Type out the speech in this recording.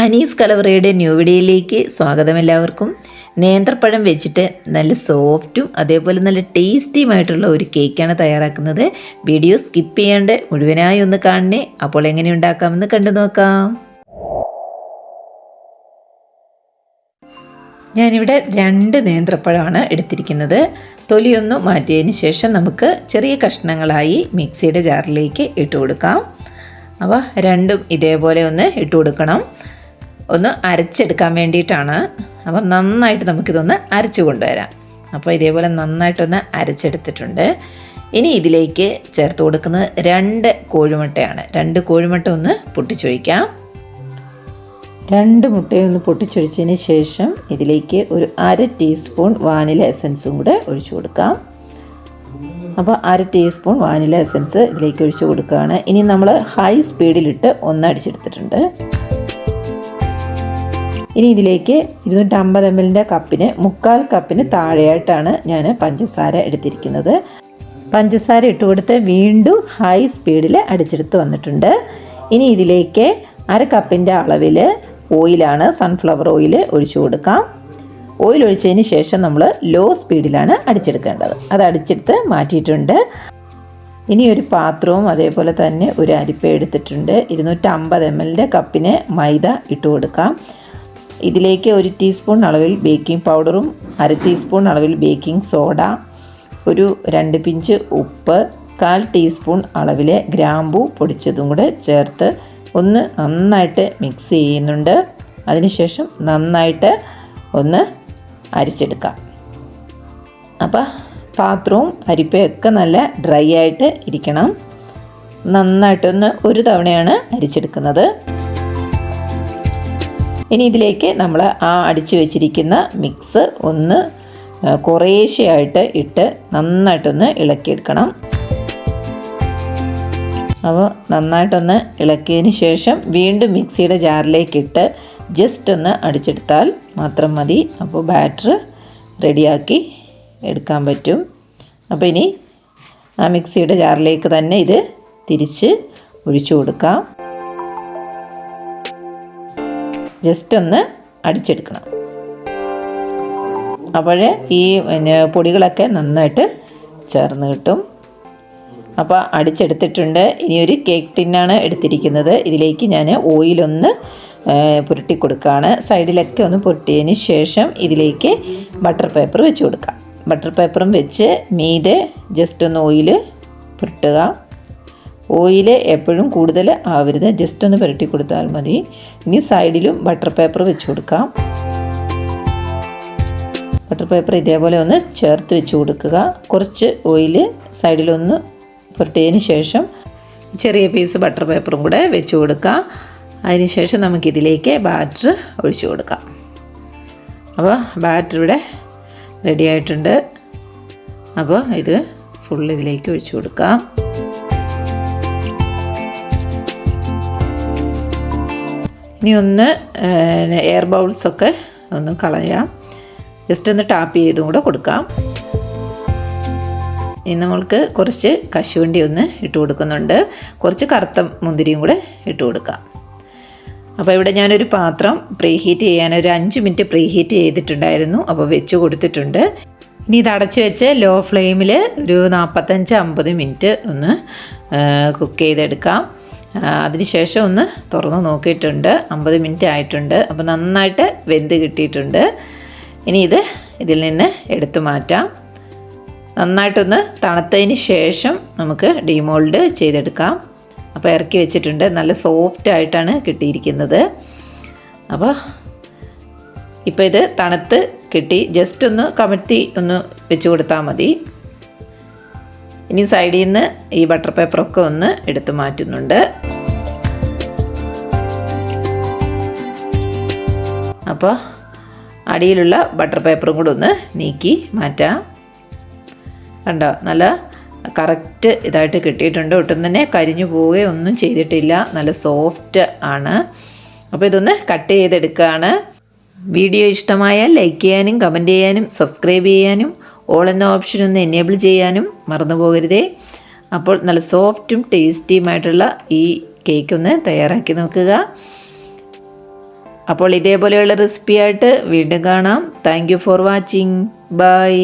Anees കലവറയുടെ new വീഡിയോയിലേക്ക് സ്വാഗതം എല്ലാവർക്കും. നേന്ത്രപ്പഴം വെച്ചിട്ട് നല്ല സോഫ്റ്റും അതേപോലെ നല്ല ടേസ്റ്റിയുമായിട്ടുള്ള ഒരു കേക്കാണ് തയ്യാറാക്കുന്നത്. വീഡിയോ സ്കിപ്പ് ചെയ്യാണ്ട് മുഴുവനായി ഒന്ന് കാണണേ. അപ്പോൾ എങ്ങനെ ഉണ്ടാക്കാമെന്ന് കണ്ടു നോക്കാം. ഞാനിവിടെ രണ്ട് നേന്ത്രപ്പഴമാണ് എടുത്തിരിക്കുന്നത്. തൊലിയൊന്നും മാറ്റിയതിന് ശേഷം നമുക്ക് ചെറിയ കഷ്ണങ്ങളായി മിക്സിയുടെ ജാറിലേക്ക് ഇട്ട് കൊടുക്കാം. അപ്പോൾ രണ്ടും ഇതേപോലെ ഒന്ന് ഇട്ട് കൊടുക്കണം. ഒന്ന് അരച്ചെടുക്കാൻ വേണ്ടിയിട്ടാണ്. അപ്പോൾ നന്നായിട്ട് നമുക്കിതൊന്ന് അരച്ചു കൊണ്ടുവരാം. അപ്പോൾ ഇതേപോലെ നന്നായിട്ടൊന്ന് അരച്ചെടുത്തിട്ടുണ്ട്. ഇനി ഇതിലേക്ക് ചേർത്ത് കൊടുക്കുന്നത് രണ്ട് കോഴിമുട്ടയാണ്. രണ്ട് കോഴിമുട്ട ഒന്ന് പൊട്ടിച്ചൊഴിക്കാം. രണ്ട് മുട്ടയും ഒന്ന് പൊട്ടിച്ചൊഴിച്ചതിന് ശേഷം ഇതിലേക്ക് ഒരു അര ടീസ്പൂൺ വാനില എസൻസും കൂടെ ഒഴിച്ചു കൊടുക്കാം. അപ്പോൾ അര ടീസ്പൂൺ വാനില എസൻസ് ഇതിലേക്ക് ഒഴിച്ചു കൊടുക്കുകയാണ്. ഇനി നമ്മൾ ഹൈ സ്പീഡിലിട്ട് ഒന്ന് അടിച്ചെടുത്തിട്ടുണ്ട്. ഇനി ഇതിലേക്ക് ഇരുന്നൂറ്റമ്പത് എം എല്ലിന്റെ കപ്പിന് മുക്കാൽ കപ്പിന് താഴെയായിട്ടാണ് ഞാൻ പഞ്ചസാര എടുത്തിരിക്കുന്നത്. പഞ്ചസാര ഇട്ട് കൊടുത്ത് വീണ്ടും ഹൈ സ്പീഡിൽ അടിച്ചെടുത്ത് വന്നിട്ടുണ്ട്. ഇനി ഇതിലേക്ക് അര കപ്പിന്റെ അളവിൽ ഓയിലാണ് സൺഫ്ലവർ ഓയിൽ ഒഴിച്ചു കൊടുക്കാം. ഓയിൽ ഒഴിച്ചതിന് ശേഷം നമ്മൾ ലോ സ്പീഡിലാണ് അടിച്ചെടുക്കേണ്ടത്. അത് അടിച്ചെടുത്ത് മാറ്റിയിട്ടുണ്ട്. ഇനി ഒരു പാത്രവും അതേപോലെ തന്നെ ഒരു അരിപ്പ എടുത്തിട്ടുണ്ട്. ഇരുന്നൂറ്റമ്പത് എം എല്ലിന്റെ കപ്പിന് മൈദ ഇട്ട് കൊടുക്കാം ഇതിലേക്ക് ഒരു ടീസ്പൂൺ അളവിൽ ബേക്കിംഗ് പൗഡറും അര ടീസ്പൂൺ അളവിൽ ബേക്കിംഗ് സോഡ ഒരു രണ്ട് പിഞ്ച് ഉപ്പ് കാൽ ടീസ്പൂൺ അളവിലെ ഗ്രാമ്പൂ പൊടിച്ചതും കൂടെ ചേർത്ത് ഒന്ന് നന്നായിട്ട് മിക്സ് ചെയ്യുന്നുണ്ട്. അതിനുശേഷം നന്നായിട്ട് ഒന്ന് അരിച്ചെടുക്കാം. അപ്പോൾ പാത്രവും അരിപ്പയൊക്കെ നല്ല ഡ്രൈ ആയിട്ട് ഇരിക്കണം. നന്നായിട്ടൊന്ന് ഒരു തവണയാണ് അരിച്ചെടുക്കുന്നത്. ഇനി ഇതിലേക്ക് നമ്മൾ ആ അടിച്ചു വെച്ചിരിക്കുന്ന മിക്സ് ഒന്ന് കുറേശ്ശെയായിട്ട് ഇട്ട് നന്നായിട്ടൊന്ന് ഇളക്കിയെടുക്കണം. അപ്പോൾ നന്നായിട്ടൊന്ന് ഇളക്കിയതിന് ശേഷം വീണ്ടും മിക്സിയുടെ ജാറിലേക്ക് ഇട്ട് ജസ്റ്റ് ഒന്ന് അടിച്ചെടുത്താൽ മാത്രം മതി. അപ്പോൾ ബാറ്റർ റെഡിയാക്കി എടുക്കാൻ പറ്റും. അപ്പോൾ ഇനി ആ മിക്സിയുടെ ജാറിലേക്ക് തന്നെ ഇത് തിരിച്ച് ഒഴിച്ചു കൊടുക്കാം. ജസ്റ്റ് ഒന്ന് അടിച്ചെടുക്കണം. അപ്പോൾ ഈ പിന്നെ പൊടികളൊക്കെ നന്നായിട്ട് ചേർന്ന് കിട്ടും. അപ്പോൾ അടിച്ചെടുത്തിട്ടുണ്ട്. ഇനി ഒരു കേക്ക് ടിന്നാണ് എടുത്തിരിക്കുന്നത്. ഇതിലേക്ക് ഞാൻ ഓയിലൊന്ന് പുരട്ടി കൊടുക്കുകയാണ്. സൈഡിലൊക്കെ ഒന്ന് പുരട്ടിയതിന് ശേഷം ഇതിലേക്ക് ബട്ടർ പേപ്പർ വെച്ച് കൊടുക്കാം. ബട്ടർ പേപ്പറും വെച്ച് മീതെ ജസ്റ്റ് ഒന്ന് ഓയിൽ പുരട്ടുക. ഓയിൽ എപ്പോഴും കൂടുതൽ ആവരുത്. ജസ്റ്റ് ഒന്ന് പുരട്ടി കൊടുത്താൽ മതി. ഇനി സൈഡിലും ബട്ടർ പേപ്പർ വെച്ച് കൊടുക്കാം. ബട്ടർ പേപ്പർ ഇതേപോലെ ഒന്ന് ചേർത്ത് വെച്ച് കൊടുക്കുക. കുറച്ച് ഓയിൽ സൈഡിലൊന്ന് പുരട്ടിയതിന് ശേഷം ചെറിയ പീസ് ബട്ടർ പേപ്പറും കൂടെ വെച്ച് കൊടുക്കുക. അതിന് ശേഷം നമുക്കിതിലേക്ക് ബാറ്റർ ഒഴിച്ചു കൊടുക്കാം. അപ്പോൾ ബാറ്റർ ഇവിടെ റെഡി ആയിട്ടുണ്ട്. അപ്പോൾ ഇത് ഫുൾ ഇതിലേക്ക് ഒഴിച്ചു കൊടുക്കാം. ഇനി ഒന്ന് എയർ ബൗൾസൊക്കെ ഒന്ന് കളയാം. ജസ്റ്റ് ഒന്ന് ടാപ്പ് ചെയ്തും കൂടെ കൊടുക്കാം. ഇനി നമ്മൾക്ക് കുറച്ച് കശുവണ്ടി ഒന്ന് ഇട്ട് കൊടുക്കുന്നുണ്ട്. കുറച്ച് കറുത്ത മുന്തിരിയും കൂടെ ഇട്ട് കൊടുക്കാം. അപ്പോൾ ഇവിടെ ഞാനൊരു പാത്രം പ്രീ ഹീറ്റ് ചെയ്യാൻ ഒരു അഞ്ച് മിനിറ്റ് പ്രീ ഹീറ്റ് ചെയ്തിട്ടുണ്ടായിരുന്നു. അപ്പോൾ വെച്ച് കൊടുത്തിട്ടുണ്ട്. ഇനി ഇത് അടച്ച് വെച്ച് ലോ ഫ്ലെയിമിൽ ഒരു നാൽപ്പത്തഞ്ച് അമ്പത് മിനിറ്റ് ഒന്ന് കുക്ക് ചെയ്തെടുക്കാം. അതിനുശേഷം ഒന്ന് തുറന്ന് നോക്കിയിട്ടുണ്ട്. അമ്പത് മിനിറ്റ് ആയിട്ടുണ്ട്. അപ്പോൾ നന്നായിട്ട് വെന്ത് കിട്ടിയിട്ടുണ്ട്. ഇനി ഇത് ഇതിൽ നിന്ന് എടുത്തു മാറ്റാം. നന്നായിട്ടൊന്ന് തണുത്തതിന് ശേഷം നമുക്ക് ഡിമോൾഡ് ചെയ്തെടുക്കാം. അപ്പോൾ ഇറക്കി വെച്ചിട്ടുണ്ട്. നല്ല സോഫ്റ്റ് ആയിട്ടാണ് കിട്ടിയിരിക്കുന്നത്. അപ്പോൾ ഇപ്പോൾ ഇത് തണുത്ത് കിട്ടി. ജസ്റ്റ് ഒന്ന് കമിറ്റി ഒന്ന് വെച്ച് കൊടുത്താൽ മതി. ഇനി സൈഡിൽ നിന്ന് ഈ ബട്ടർ പേപ്പറൊക്കെ ഒന്ന് എടുത്തു മാറ്റുന്നുണ്ട്. അപ്പോൾ അടിയിലുള്ള ബട്ടർ പേപ്പറും കൂടെ ഒന്ന് നീക്കി മാറ്റാം. കണ്ടോ? നല്ല കറക്റ്റ് ഇതായിട്ട് കിട്ടിയിട്ടുണ്ട്. ഒട്ടും തന്നെ കരിഞ്ഞു പോവുകയോ ഒന്നും ചെയ്തിട്ടില്ല. നല്ല സോഫ്റ്റ് ആണ്. അപ്പോൾ ഇതൊന്ന് കട്ട് ചെയ്തെടുക്കുകയാണ് വീഡിയോ ഇഷ്ടമായാൽ ലൈക്ക് ചെയ്യാനും കമന്റ് ചെയ്യാനും സബ്സ്ക്രൈബ് ചെയ്യാനും ഓൾ എന്ന ഓപ്ഷൻ ഒന്ന് എനേബിൾ ചെയ്യാനും മറന്നു പോകരുതേ. അപ്പോൾ നല്ല സോഫ്റ്റും ടേസ്റ്റിയുമായിട്ടുള്ള ഈ കേക്ക് ഒന്ന് തയ്യാറാക്കി നോക്കുക. അപ്പോൾ ഇതേപോലെയുള്ള റെസിപ്പിയായിട്ട് വീണ്ടും കാണാം. Thank for watching bye